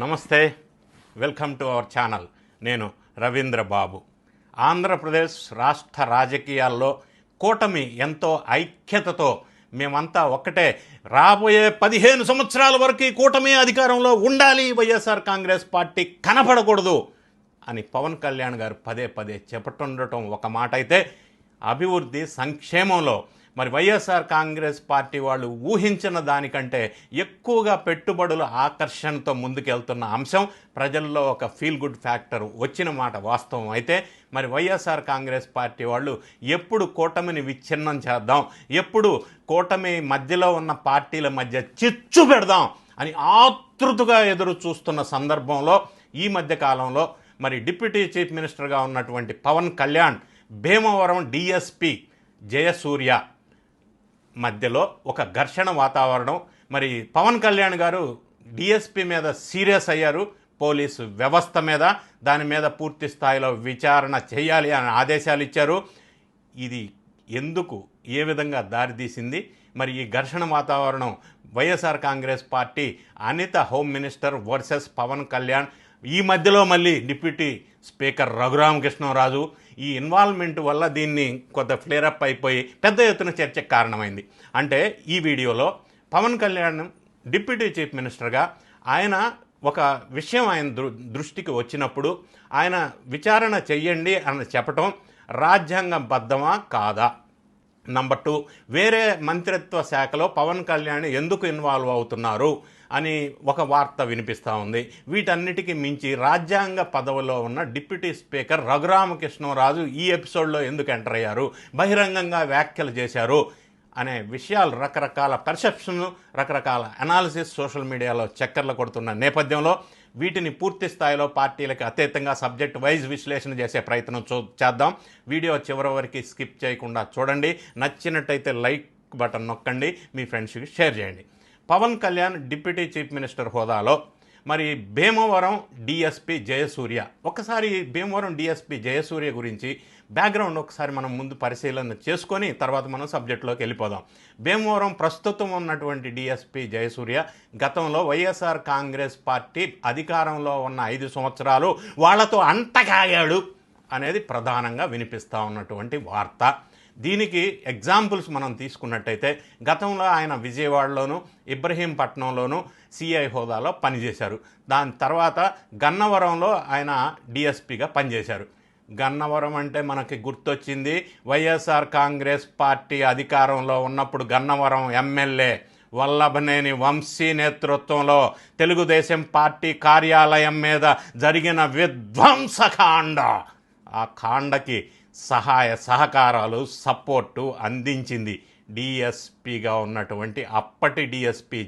నమస్తే welcome to our channel. నేను రవీంద్ర బాబు. ఆంధ్రప్రదేశ్ రాష్ట్ర రాజకీయాల్లో కూటమి ఎంతో ఐక్యతతో మేమంతా ఒక్కటే. రాబోయే పదిహేను సంవత్సరాల వరకు ఈ కూటమి అధికారంలో ఉండాలి వైఎస్ఆర్ కాంగ్రెస్ పార్టీ కనపడకూడదు అని పవన్ కళ్యాణ్ గారు పదే పదే చెప్పటుండటం ఒక మాట అయితే అభివృద్ధి సంక్షేమంలో మరి వైఎస్ఆర్ కాంగ్రెస్ పార్టీ వాళ్ళు ఊహించిన దానికంటే ఎక్కువగా పెట్టుబడుల ఆకర్షణతో ముందుకెళ్తున్న అంశం ప్రజల్లో ఒక ఫీల్ గుడ్ ఫ్యాక్టర్ వచ్చిన మాట వాస్తవం అయితే మరి వైఎస్ఆర్ కాంగ్రెస్ పార్టీ వాళ్ళు ఎప్పుడు కూటమిని విచ్ఛిన్నం చేద్దాం ఎప్పుడు కూటమి మధ్యలో ఉన్న పార్టీల మధ్య చిచ్చు పెడదాం అని ఆతృతగా ఎదురు చూస్తున్న సందర్భంలో ఈ మధ్య కాలంలో మరి డిప్యూటీ చీఫ్ మినిస్టర్గా ఉన్నటువంటి పవన్ కళ్యాణ్ భీమవరం డిఎస్పి జయసూర్య మధ్యలో ఒక ఘర్షణ వాతావరణం. మరి పవన్ కళ్యాణ్ గారు డిఎస్పి మీద సీరియస్ అయ్యారు. పోలీసు వ్యవస్థ మీద దాని మీద పూర్తి స్థాయిలో విచారణ చేయాలి అని ఆదేశాలు ఇచ్చారు. ఇది ఎందుకు ఏ విధంగా దారితీసింది మరి ఈ ఘర్షణ వాతావరణం YSR Congress party Anitha home minister versus Pawan Kalyan ఈ మధ్యలో మళ్ళీ డిప్యూటీ స్పీకర్ రఘురామకృష్ణరాజు ఈ ఇన్వాల్వ్మెంట్ వల్ల దీన్ని కొంత ఫ్లేరప్ అయిపోయి పెద్ద ఎత్తున చర్చకు కారణమైంది. అంటే ఈ వీడియోలో పవన్ కళ్యాణ్ డిప్యూటీ చీఫ్ మినిస్టర్గా ఆయన ఒక విషయం ఆయన దృ దృష్టికి వచ్చినప్పుడు ఆయన విచారణ చెయ్యండి అని చెప్పటం రాజ్యాంగబద్ధమా కాదా? నంబర్ టూ వేరే మంత్రిత్వ శాఖలో పవన్ కళ్యాణ్ ఎందుకు ఇన్వాల్వ్ అవుతున్నారు? అని ఒక వార్త వినిపిస్తూ ఉంది. వీటన్నిటికీ మించి రాజ్యాంగ పదవిలో ఉన్న డిప్యూటీ స్పీకర్ రఘురామకృష్ణరాజు ఈ ఎపిసోడ్లో ఎందుకు ఎంటర్ అయ్యారు? బహిరంగంగా వ్యాఖ్యలు చేశారు అనే విషయాలు రకరకాల పర్సెప్షన్ రకరకాల అనాలిసిస్ సోషల్ మీడియాలో చక్కర్లు కొడుతున్న నేపథ్యంలో వీటిని పూర్తి స్థాయిలో పార్టీలకు అతీతంగా సబ్జెక్ట్ వైజ్ విశ్లేషణ చేసే ప్రయత్నం చూ చేద్దాం. వీడియో చివరి వరకు స్కిప్ చేయకుండా చూడండి. నచ్చినట్టయితే లైక్ బటన్ నొక్కండి. మీ ఫ్రెండ్స్కి షేర్ చేయండి. Pawan Kalyan deputy chief minister హోదాలో. మరి భీమవరం డిఎస్పి జయసూర్య. ఒకసారి భీమవరం డిఎస్పి జయసూర్య గురించి బ్యాక్గ్రౌండ్ ఒకసారి మనం ముందు పరిశీలన చేసుకొని తర్వాత మనం సబ్జెక్టులోకి వెళ్ళిపోదాం. భీమవరం ప్రస్తుతం ఉన్నటువంటి డిఎస్పి జయసూర్య గతంలో వైఎస్ఆర్ కాంగ్రెస్ పార్టీ అధికారంలో ఉన్న ఐదు సంవత్సరాలు వాళ్ళతో అంటకాగాడు అనేది ప్రధానంగా వినిపిస్తూ ఉన్నటువంటి వార్త. దీనికి ఎగ్జాంపుల్స్ మనం తీసుకున్నట్టయితే గతంలో ఆయన విజయవాడలోను ఇబ్రహీంపట్నంలోను సిఐ హోదాలో పనిచేశారు. దాని తర్వాత గన్నవరంలో ఆయన డిఎస్పిగా పనిచేశారు. గన్నవరం అంటే మనకి గుర్తొచ్చింది వైఎస్ఆర్ కాంగ్రెస్ పార్టీ అధికారంలో ఉన్నప్పుడు గన్నవరం ఎమ్మెల్యే వల్లభనేని వంశీ నేతృత్వంలో తెలుగుదేశం పార్టీ కార్యాలయం మీద జరిగిన విధ్వంసకాండ ఆ కాండకి సహాయ సహకారాలు సపోర్టు అందించింది డిఎస్పిగా ఉన్నటువంటి అప్పటి డిఎస్పి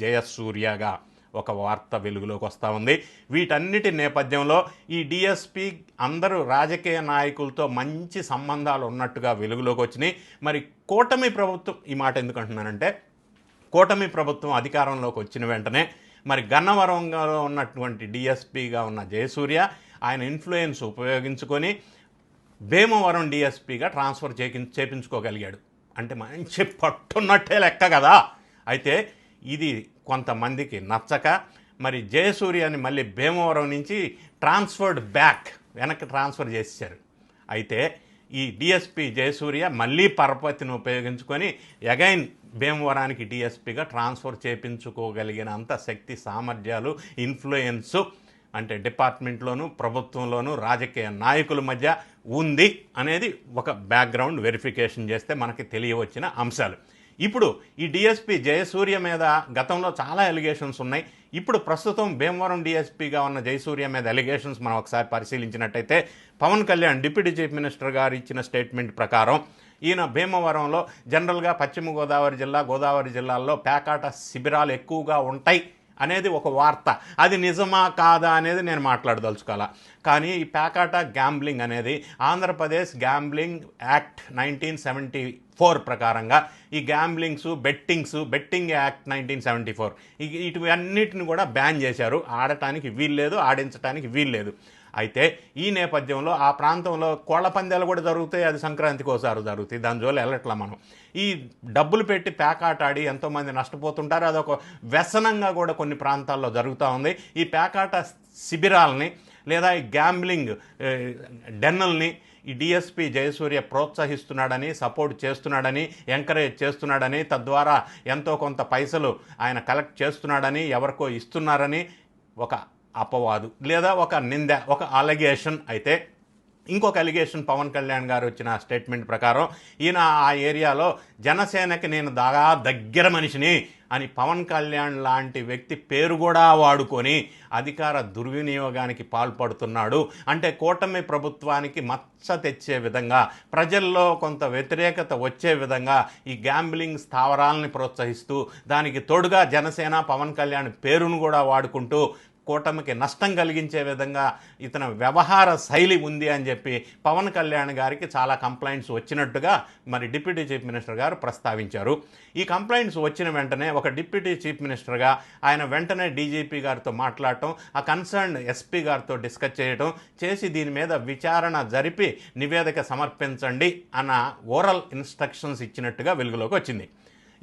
జయసూర్యగా ఒక వార్త వెలుగులోకి వస్తూ ఉంది. వీటన్నిటి నేపథ్యంలో ఈ డిఎస్పి అందరూ రాజకీయ నాయకులతో మంచి సంబంధాలు ఉన్నట్టుగా వెలుగులోకి వచ్చినాయి. మరి కూటమి ప్రభుత్వం ఈ మాట ఎందుకు అంటున్నానంటే కూటమి ప్రభుత్వం అధికారంలోకి వచ్చిన వెంటనే మరి గన్నవరంలో ఉన్నటువంటి డిఎస్పిగా ఉన్న జయసూర్య ఆయన ఇన్ఫ్లుయెన్స్ ఉపయోగించుకొని భీమవరం డిఎస్పీగా ట్రాన్స్ఫర్ చేకి చేపించుకోగలిగాడు. అంటే మంచి పట్టున్నట్టే లెక్క కదా. అయితే ఇది కొంతమందికి నచ్చక మరి జయసూర్యని మళ్ళీ భీమవరం నుంచి ట్రాన్స్ఫర్డ్ బ్యాక్ వెనక్కి ట్రాన్స్ఫర్ చేశారు అయితే ఈ డిఎస్పి జయసూర్య మళ్ళీ పరపతిని ఉపయోగించుకొని అగైన్ భీమవరానికి డిఎస్పిగా ట్రాన్స్ఫర్ చేపించుకోగలిగినంత శక్తి సామర్థ్యాలు ఇన్ఫ్లుయెన్సు అంటే డిపార్ట్మెంట్లోను ప్రభుత్వంలోను రాజకీయ నాయకుల మధ్య ఉంది అనేది ఒక బ్యాక్గ్రౌండ్ వెరిఫికేషన్ చేస్తే మనకి తెలియవచ్చిన అంశాలు. ఇప్పుడు ఈ డిఎస్పి జయసూర్య మీద గతంలో చాలా ఎలిగేషన్స్ ఉన్నాయి. ఇప్పుడు ప్రస్తుతం భీమవరం డిఎస్పిగా ఉన్న జయసూర్య మీద ఎలిగేషన్స్ మనం ఒకసారి పరిశీలించినట్టయితే Pawan Kalyan deputy chief minister గారు ఇచ్చిన స్టేట్మెంట్ ప్రకారం ఈయన భీమవరంలో జనరల్గా పశ్చిమ గోదావరి జిల్లా గోదావరి జిల్లాల్లో పేకాట శిబిరాలు ఎక్కువగా ఉంటాయి. అనేది ఒక వార్త. అది నిజమా కాదా అనేది నేను మాట్లాడదలుచుకోవాలా. కానీ ఈ పేకాట గ్యాంబ్లింగ్ అనేది Andhra Pradesh gambling act nineteen seventy four ప్రకారంగా ఈ gamblings bettings betting act nineteen seventy four. ఇటువన్నిటిని కూడా బ్యాన్ చేశారు. ఆడటానికి వీల్లేదు ఆడించడానికి వీల్లేదు. అయితే ఈ నేపథ్యంలో ఆ ప్రాంతంలో కోళ్ళ పందాలు కూడా జరుగుతాయి అది సంక్రాంతికి ఒకసారి జరుగుతాయి. దాని జోలు వెళ్ళట్లా మనం. ఈ డబ్బులు పెట్టి పేకాట ఆడి ఎంతోమంది నష్టపోతుంటారు అదొక వ్యసనంగా కూడా కొన్ని ప్రాంతాల్లో జరుగుతూ ఉంది. ఈ పేకాట శిబిరాలని లేదా ఈ గ్యాంబ్లింగ్ డెన్నల్ని ఈ డిఎస్పి జయసూర్య ప్రోత్సహిస్తున్నాడని సపోర్ట్ చేస్తున్నాడని ఎంకరేజ్ చేస్తున్నాడని తద్వారా ఎంతో కొంత పైసలు ఆయన కలెక్ట్ చేస్తున్నాడని ఎవరికో ఇస్తున్నారని ఒక అపవాదు లేదా ఒక నింద ఒక అలిగేషన్ అయితే ఇంకొక అలిగేషన్ పవన్ కళ్యాణ్ గారు వచ్చిన స్టేట్మెంట్ ప్రకారం ఈయన ఆ ఏరియాలో జనసేనకి నేను దాగా దగ్గర మనిషిని అని పవన్ కళ్యాణ్ లాంటి వ్యక్తి పేరు కూడా వాడుకొని అధికార దుర్వినియోగానికి పాల్పడుతున్నాడు. అంటే కూటమి ప్రభుత్వానికి మచ్చ తెచ్చే విధంగా ప్రజల్లో కొంత వ్యతిరేకత వచ్చే విధంగా ఈ గ్యాంబ్లింగ్ స్థావరాలని ప్రోత్సహిస్తూ దానికి తోడుగా జనసేన పవన్ కళ్యాణ్ పేరును కూడా వాడుకుంటూ కూటమికి నష్టం కలిగించే విధంగా ఇతని వ్యవహార శైలి ఉంది అని చెప్పి పవన్ కళ్యాణ్ గారికి చాలా కంప్లైంట్స్ వచ్చినట్టుగా మరి డిప్యూటీ చీఫ్ మినిస్టర్ గారు ప్రస్తావించారు. ఈ కంప్లైంట్స్ వచ్చిన వెంటనే ఒక డిప్యూటీ చీఫ్ మినిస్టర్గా ఆయన వెంటనే డీజీపీ గారితో మాట్లాడటం ఆ కన్సర్న్ ఎస్పీ గారితో డిస్కస్ చేయటం చేసి దీని మీద విచారణ జరిపి నివేదిక సమర్పించండి అన్న ఓరల్ ఇన్స్ట్రక్షన్స్ ఇచ్చినట్టుగా వెలుగులోకి వచ్చింది.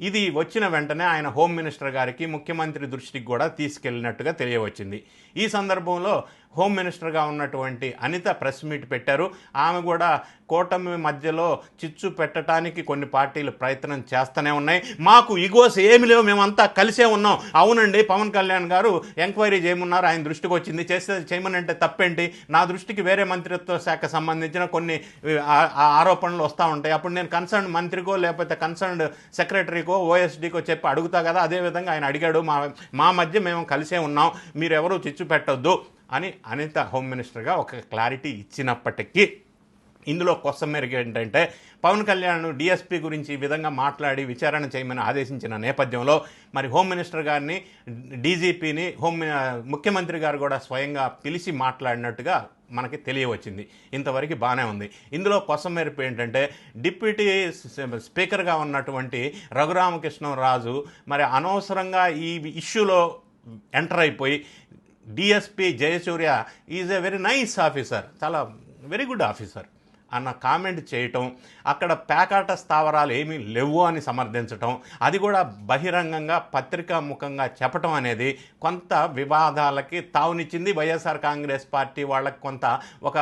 ఇది వచ్చిన వెంటనే ఆయన హోమ్ మినిస్టర్ గారికి ముఖ్యమంత్రి దృష్టికి కూడా తీసుకెళ్ళినట్టుగా తెలియవచ్చింది. ఈ సందర్భంలో హోమ్ మినిస్టర్గా ఉన్నటువంటి అనిత ప్రెస్ మీట్ పెట్టారు. ఆమె కూడా కూటమి మధ్యలో చిచ్చు పెట్టడానికి కొన్ని పార్టీలు ప్రయత్నం చేస్తూనే ఉన్నాయి. మాకు ఇగోస్ ఏమి లేవు మేమంతా కలిసే ఉన్నాం. అవునండి పవన్ కళ్యాణ్ గారు ఎంక్వైరీ చేయమన్నారు. ఆయన దృష్టికి వచ్చింది. చేస్తే చేయమనంటే తప్పేంటి? నా దృష్టికి వేరే మంత్రిత్వ శాఖ సంబంధించిన కొన్ని ఆ- ఆరోపణలు వస్తూ ఉంటాయి. అప్పుడు నేను కన్సర్న్ మంత్రికో లేకపోతే కన్సర్న్ సెక్రటరీకో ఓఎస్డీకో చెప్పి అడుగుతా కదా. అదేవిధంగా ఆయన అడిగాడు. మా మా మధ్య మేము కలిసే ఉన్నాం. మీరెవరూ చిచ్చు పెట్టొద్దు. అని అనిత హోమ్ మినిస్టర్గా ఒక క్లారిటీ ఇచ్చినప్పటికీ ఇందులో కొత్త మేరకు ఏంటంటే పవన్ కళ్యాణ్ డిఎస్పీ గురించి ఈ విధంగా మాట్లాడి విచారణ చేయమని ఆదేశించిన నేపథ్యంలో మరి హోమ్ మినిస్టర్ గారిని డీజీపీని హోమ్ ముఖ్యమంత్రి గారు కూడా స్వయంగా పిలిచి మాట్లాడినట్టుగా మనకి తెలియవచ్చింది. ఇంతవరకు బాగానే ఉంది. ఇందులో కొత్త మేరపు ఏంటంటే డిప్యూటీ స్పీకర్గా ఉన్నటువంటి రఘురామకృష్ణరాజు మరి అనవసరంగా ఈ ఇష్యూలో ఎంటర్ అయిపోయి DSP Jayasurya is a very nice officer చాలా వెరీ గుడ్ ఆఫీసర్ అన్న కామెంట్ చేయటం అక్కడ పేకాట స్థావరాలు ఏమీ లేవు అని సమర్థించటం అది కూడా బహిరంగంగా పత్రికా ముఖంగా చెప్పటం అనేది కొంత వివాదాలకి తావునిచ్చింది వైఎస్ఆర్ కాంగ్రెస్ పార్టీ వాళ్ళకి కొంత ఒక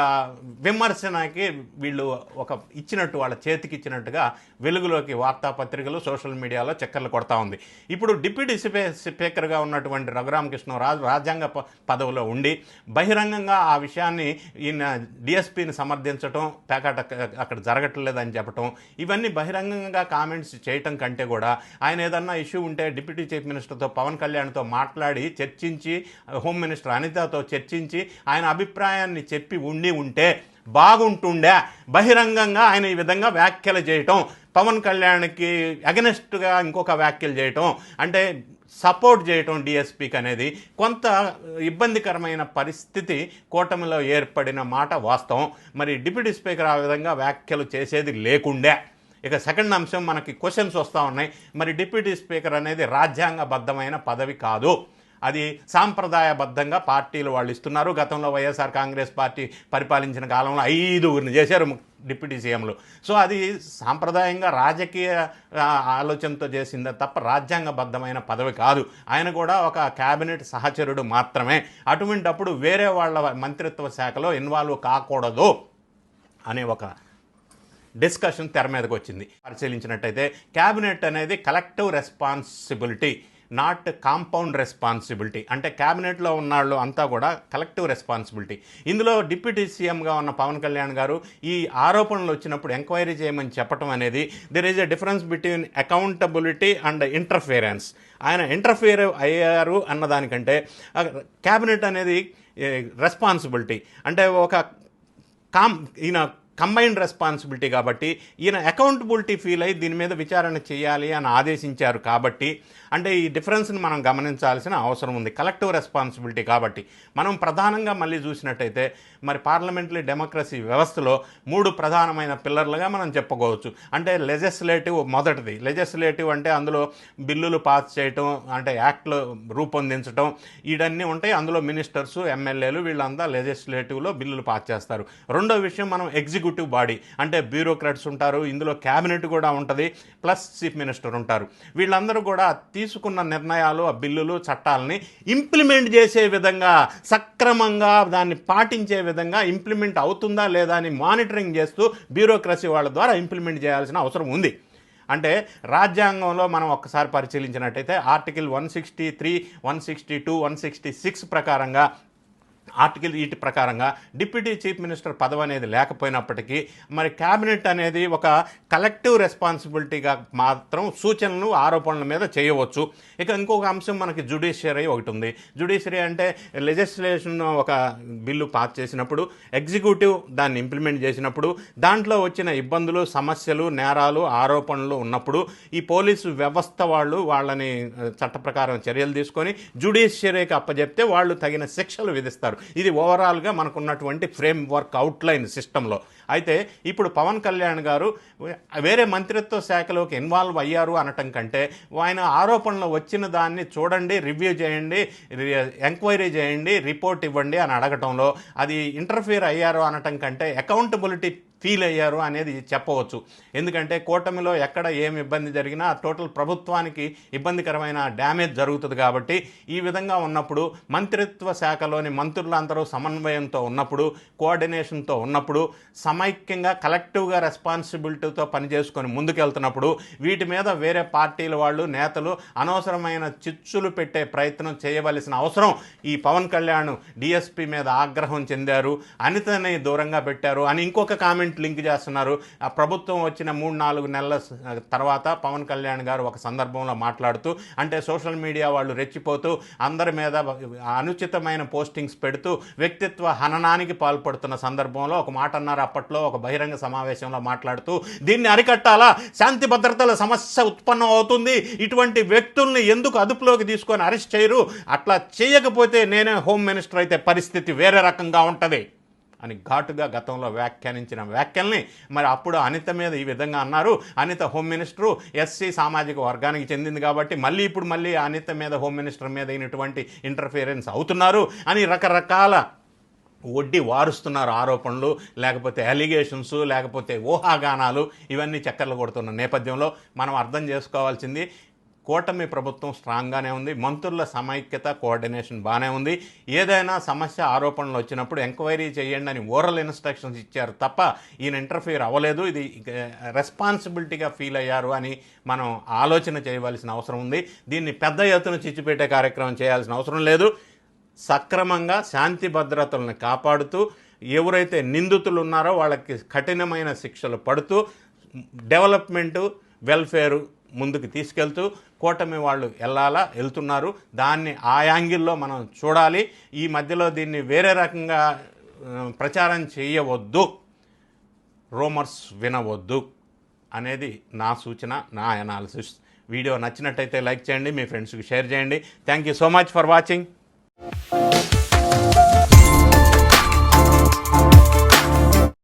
విమర్శనకి వీళ్ళు ఒక ఇచ్చినట్టు వాళ్ళ చేతికి ఇచ్చినట్టుగా వెలుగులోకి వార్తాపత్రికలు సోషల్ మీడియాలో చక్కర్లు కొడతా ఉంది. ఇప్పుడు డిప్యూటీ స్పీ స్పీకర్గా ఉన్నటువంటి రఘురామకృష్ణరాజు రాజ్యాంగ ప- పదవిలో ఉండి బహిరంగంగా ఆ విషయాన్ని ఈయన డిఎస్పీని సమర్థించటం పేకాట అక్క- అక్కడ జరగట్లేదని చెప్పటం ఇవన్నీ బహిరంగంగా కామెంట్స్ చేయటం కంటే కూడా ఆయన ఏదన్నా ఇష్యూ ఉంటే డిప్యూటీ చీఫ్ మినిస్టర్తో పవన్ కళ్యాణ్తో మాట్లాడి చర్చించి హోమ్ మినిస్టర్ అనితతో చర్చించి ఆయన అభిప్రాయాన్ని చెప్పి ఉండి ఉంటే బాగుంటుండే. బహిరంగంగా ఆయన ఈ విధంగా వ్యాఖ్యలు చేయటం పవన్ కళ్యాణ్కి అగెనెస్ట్గా ఇంకొక వ్యాఖ్యలు చేయటం అంటే సపోర్ట్ చేయటం డిఎస్పీకి అనేది కొంత ఇబ్బందికరమైన పరిస్థితి కూటమిలో ఏర్పడిన మాట వాస్తవం. మరి డిప్యూటీ స్పీకర్ ఆ విధంగా వ్యాఖ్యలు చేసేది లేకుండే. ఇక సెకండ్ అంశం మనకి క్వశ్చన్స్ వస్తూ ఉన్నాయి. మరి డిప్యూటీ స్పీకర్ అనేది రాజ్యాంగబద్ధమైన పదవి కాదు. అది సాంప్రదాయబద్ధంగా పార్టీలు వాళ్ళు ఇస్తున్నారు. గతంలో వైఎస్ఆర్ కాంగ్రెస్ పార్టీ పరిపాలించిన కాలంలో ఐదుగురిని చేశారు డిప్యూటీ సీఎంలు. సో అది సాంప్రదాయంగా రాజకీయ ఆలోచనతో చేసిందే తప్ప రాజ్యాంగబద్ధమైన పదవి కాదు. ఆయన కూడా ఒక క్యాబినెట్ సహచరుడు మాత్రమే. అటువంటప్పుడు వేరే వాళ్ళ మంత్రిత్వ శాఖలో ఇన్వాల్వ్ కాకూడదు అనే ఒక డిస్కషన్ తెర మీదకి వచ్చింది. పరిశీలించినట్టయితే క్యాబినెట్ అనేది collective responsibility. Not compound responsibility అంటే క్యాబినెట్లో ఉన్నాళ్ళు అంతా కూడా కలెక్టివ్ రెస్పాన్సిబిలిటీ ఇందులో డిప్యూటీ సీఎంగా ఉన్న పవన్ కళ్యాణ్ గారు ఈ ఆరోపణలు వచ్చినప్పుడు ఎంక్వైరీ చేయమని చెప్పడం అనేది there is a difference between accountability and interference ఆయన ఇంటర్ఫియర్ అయ్యారు అన్నదానికంటే క్యాబినెట్ అనేది రెస్పాన్సిబిలిటీ అంటే ఒక కామ్ ఈయన కంబైన్డ్ రెస్పాన్సిబిలిటీ కాబట్టి ఈయన అకౌంటబిలిటీ ఫీల్ అయ్యి దీని మీద విచారణ చేయాలి అని ఆదేశించారు కాబట్టి అంటే ఈ డిఫరెన్స్ని మనం గమనించాల్సిన అవసరం ఉంది. కలెక్టివ్ రెస్పాన్సిబిలిటీ కాబట్టి మనం ప్రధానంగా మళ్ళీ చూసినట్టయితే మరి పార్లమెంటరీ డెమోక్రసీ వ్యవస్థలో మూడు ప్రధానమైన పిల్లర్లుగా మనం చెప్పుకోవచ్చు. అంటే లెజిస్లేటివ్ మొదటిది. లెజిస్లేటివ్ అంటే అందులో బిల్లులు పాస్ చేయటం అంటే యాక్ట్లు రూపొందించడం ఇవన్నీ ఉంటాయి. అందులో మినిస్టర్స్ ఎమ్మెల్యేలు వీళ్ళంతా లెజిస్లేటివ్లో బిల్లులు పాస్ చేస్తారు. రెండో విషయం మనం ఎగ్జిక్యూటివ్ బాడీ అంటే బ్యూరోక్రాట్స్ ఉంటారు ఇందులో క్యాబినెట్ కూడా ఉంటుంది ప్లస్ చీఫ్ మినిస్టర్ ఉంటారు. వీళ్ళందరూ కూడా తీసుకున్న నిర్ణయాలు ఆ బిల్లులు చట్టాలని ఇంప్లిమెంట్ చేసే విధంగా సక్రమంగా దాన్ని పాటించే విధంగా ఇంప్లిమెంట్ అవుతుందా లేదా అని మానిటరింగ్ చేస్తూ బ్యూరోక్రసీ వాళ్ళ ద్వారా ఇంప్లిమెంట్ చేయాల్సిన అవసరం ఉంది. అంటే రాజ్యాంగంలో మనం ఒక్కసారి పరిశీలించినట్టయితే article one sixty three one sixty two one sixty six ప్రకారంగా ఆర్టికల్ వీటి ప్రకారంగా డిప్యూటీ చీఫ్ మినిస్టర్ పదవి అనేది లేకపోయినప్పటికీ మరి క్యాబినెట్ అనేది ఒక కలెక్టివ్ రెస్పాన్సిబిలిటీగా మాత్రం సూచనలు ఆరోపణల మీద చేయవచ్చు. ఇక ఇంకొక అంశం మనకి జుడిషియరీ ఒకటి ఉంది. జుడిషియరీ అంటే లెజిస్లేషన్ ఒక బిల్లు పాస్ చేసినప్పుడు ఎగ్జిక్యూటివ్ దాన్ని ఇంప్లిమెంట్ చేసినప్పుడు దాంట్లో వచ్చిన ఇబ్బందులు సమస్యలు నేరాలు ఆరోపణలు ఉన్నప్పుడు ఈ పోలీసు వ్యవస్థ వాళ్ళు వాళ్ళని చట్ట ప్రకారం చర్యలు తీసుకొని జుడిషియరీకి అప్పజెప్తే వాళ్ళు తగిన శిక్షలు విధిస్తారు. ఇది ఓవరాల్గా మనకున్నటువంటి ఫ్రేమ్ వర్క్ అవుట్లైన్ సిస్టంలో. అయితే ఇప్పుడు పవన్ కళ్యాణ్ గారు వేరే మంత్రిత్వ శాఖలోకి ఇన్వాల్వ్ అయ్యారు అనటం కంటే ఆయన ఆరోపణలు వచ్చిన దాన్ని చూడండి రివ్యూ చేయండి ఎంక్వైరీ చేయండి రిపోర్ట్ ఇవ్వండి అని అడగటంలో అది ఇంటర్ఫియర్ అయ్యారు అనటం కంటే అకౌంటబిలిటీ ఫీల్ అయ్యారు అనేది చెప్పవచ్చు. ఎందుకంటే కూటమిలో ఎక్కడ ఏమి ఇబ్బంది జరిగినా టోటల్ ప్రభుత్వానికి ఇబ్బందికరమైన డ్యామేజ్ జరుగుతుంది కాబట్టి ఈ విధంగా ఉన్నప్పుడు మంత్రిత్వ శాఖలోని మంత్రులందరూ సమన్వయంతో ఉన్నప్పుడు కోఆర్డినేషన్తో ఉన్నప్పుడు సమైక్యంగా కలెక్టివ్గా రెస్పాన్సిబిలిటీతో పనిచేసుకొని ముందుకెళ్తున్నప్పుడు వీటి మీద వేరే పార్టీల వాళ్ళు నేతలు అనవసరమైన చిచ్చులు పెట్టే ప్రయత్నం చేయవలసిన అవసరం ఈ పవన్ కళ్యాణ్ డిఎస్పీ మీద ఆగ్రహం చెందారు. అనితని దూరంగా పెట్టారు. అని ఇంకొక కామెంట్ లింక్ చేస్తున్నారు. ఆ ప్రభుత్వం వచ్చిన మూడు నాలుగు నెలల తర్వాత పవన్ కళ్యాణ్ గారు ఒక సందర్భంలో మాట్లాడుతూ అంటే సోషల్ మీడియా వాళ్ళు రెచ్చిపోతూ అందరి మీద అనుచితమైన పోస్టింగ్స్ పెడుతూ వ్యక్తిత్వ హననానికి పాల్పడుతున్న సందర్భంలో ఒక మాట అన్నారు. అప్పట్లో ఒక బహిరంగ సమావేశంలో మాట్లాడుతూ దీన్ని అరికట్టాలా? శాంతి భద్రతల సమస్య ఉత్పన్నం అవుతుంది. ఇటువంటి వ్యక్తుల్ని ఎందుకు అదుపులోకి తీసుకొని అరెస్ట్ చేయరు? అట్లా చేయకపోతే నేనే హోమ్ మినిస్టర్ అయితే పరిస్థితి వేరే రకంగా ఉంటుంది. అని ఘాటుగా గతంలో వ్యాఖ్యానించిన వ్యాఖ్యల్ని మరి అప్పుడు అనిత మీద ఈ విధంగా అన్నారు. అనిత హోమ్ మినిస్టరు ఎస్సీ సామాజిక వర్గానికి చెందింది కాబట్టి మళ్ళీ ఇప్పుడు మళ్ళీ అనిత మీద హోమ్ మినిస్టర్ మీద అయినటువంటి ఇంటర్ఫియరెన్స్ అవుతున్నారు అని రకరకాల వడ్డీ వారుస్తున్నారు ఆరోపణలు లేకపోతే అలిగేషన్స్ లేకపోతే ఊహాగానాలు ఇవన్నీ చక్కర్లు కొడుతున్న నేపథ్యంలో మనం అర్థం చేసుకోవాల్సింది కూటమి ప్రభుత్వం స్ట్రాంగ్గానే ఉంది. మంత్రుల సమైక్యత కోఆర్డినేషన్ బాగానే ఉంది. ఏదైనా సమస్య ఆరోపణలు వచ్చినప్పుడు ఎంక్వైరీ చేయండి అని ఓరల్ ఇన్స్ట్రక్షన్స్ ఇచ్చారు తప్ప ఈయన ఇంటర్ఫియర్ అవ్వలేదు. ఇది రెస్పాన్సిబిలిటీగా ఫీల్ అయ్యారు అని మనం ఆలోచన చేయవలసిన అవసరం ఉంది. దీన్ని పెద్ద ఎత్తున చిచ్చుపెట్టే కార్యక్రమం చేయాల్సిన అవసరం లేదు. సక్రమంగా శాంతి భద్రతలను కాపాడుతూ ఎవరైతే నిందితులు ఉన్నారో వాళ్ళకి కఠినమైన శిక్షలు పడుతూ డెవలప్మెంటు వెల్ఫేరు ముందుకు తీసుకెళ్తూ కూటమి వాళ్ళు వెళ్ళాలా వెళ్తున్నారు దాన్ని ఆ యాంగిల్లో మనం చూడాలి. ఈ మధ్యలో దీన్ని వేరే రకంగా ప్రచారం చేయవద్దు. రూమర్స్ వినవద్దు అనేది నా సూచన నా అనాలిసిస్ వీడియో నచ్చినట్టయితే లైక్ చేయండి మీ ఫ్రెండ్స్కి షేర్ చేయండి. Thank you so much for watching